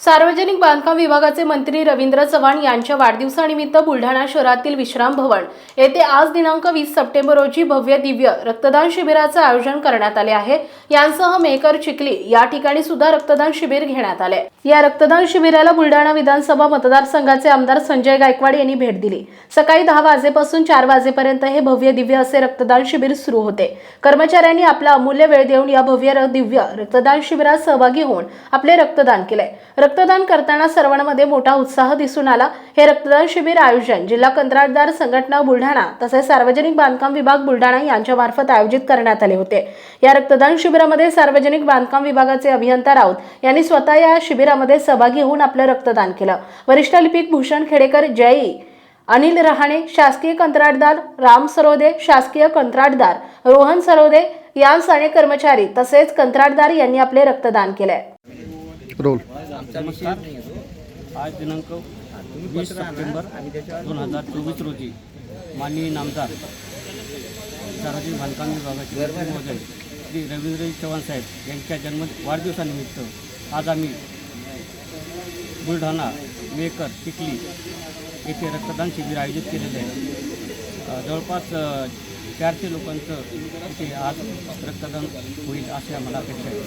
सार्वजनिक बांधकाम विभागाचे मंत्री रवींद्र चव्हाण यांच्या वाढदिवसानिमित्त बुलढाणा शहरातील विश्राम भवन येथे आज दिनांक वीस सप्टेंबर रोजी भव्य दिव्य रक्तदान शिबिराचे आयोजन करण्यात आले आहे. यांसह मेकर चिखली या ठिकाणी सुद्धा रक्तदान शिबिर घेण्यात आले. या रक्तदान शिबिराला बुलढाणा विधानसभा मतदारसंघाचे आमदार संजय गायकवाड यांनी भेट दिली. सकाळी दहा वाजेपासून चार वाजेपर्यंत हे भव्य दिव्य असे रक्तदान शिबिर सुरू होते. कर्मचाऱ्यांनी आपला अमूल्य वेळ देऊन या भव्य दिव्य रक्तदान शिबिरात सहभागी होऊन आपले रक्तदान केले. रक्तदान करताना सर्वांमध्ये मोठा उत्साह दिसून आला. हे रक्तदान शिबिर आयोजन जिल्हा कंत्राटदार संघटना बुलढाणा तसेच सार्वजनिक बांधकाम विभाग बुलढाणा यांच्यामार्फत आयोजित करण्यात आले होते. या रक्तदान शिबिरामध्ये सार्वजनिक बांधकाम विभागाचे अभियंता राऊत यांनी स्वतः या शिबिरामध्ये सहभागी होऊन आपलं रक्तदान केलं. वरिष्ठ लिपिक भूषण खेडेकर जयी अनिल रहाणे शासकीय कंत्राटदार राम सरोदे शासकीय कंत्राटदार रोहन सरोदे यांसारखे कर्मचारी तसेच कंत्राटदार यांनी आपले रक्तदान केले रोल. आज दिनांक वीस सप्टेंबर दोन हजार चोवीस रोजी माननीय नामदार शहरातील बांधकाम विभागाचे मंत्री महोदय श्री रवींद्र चव्हाण साहेब यांच्या जन्म वाढदिवसानिमित्त आज आम्ही बुलढाणा मेकर चिखली येथे रक्तदान शिबिर आयोजित केलेले आहे. अ, जवळपास अ, चारशे लोकांचं इथे आज रक्तदान होईल अशी आम्हाला अपेक्षा आहे.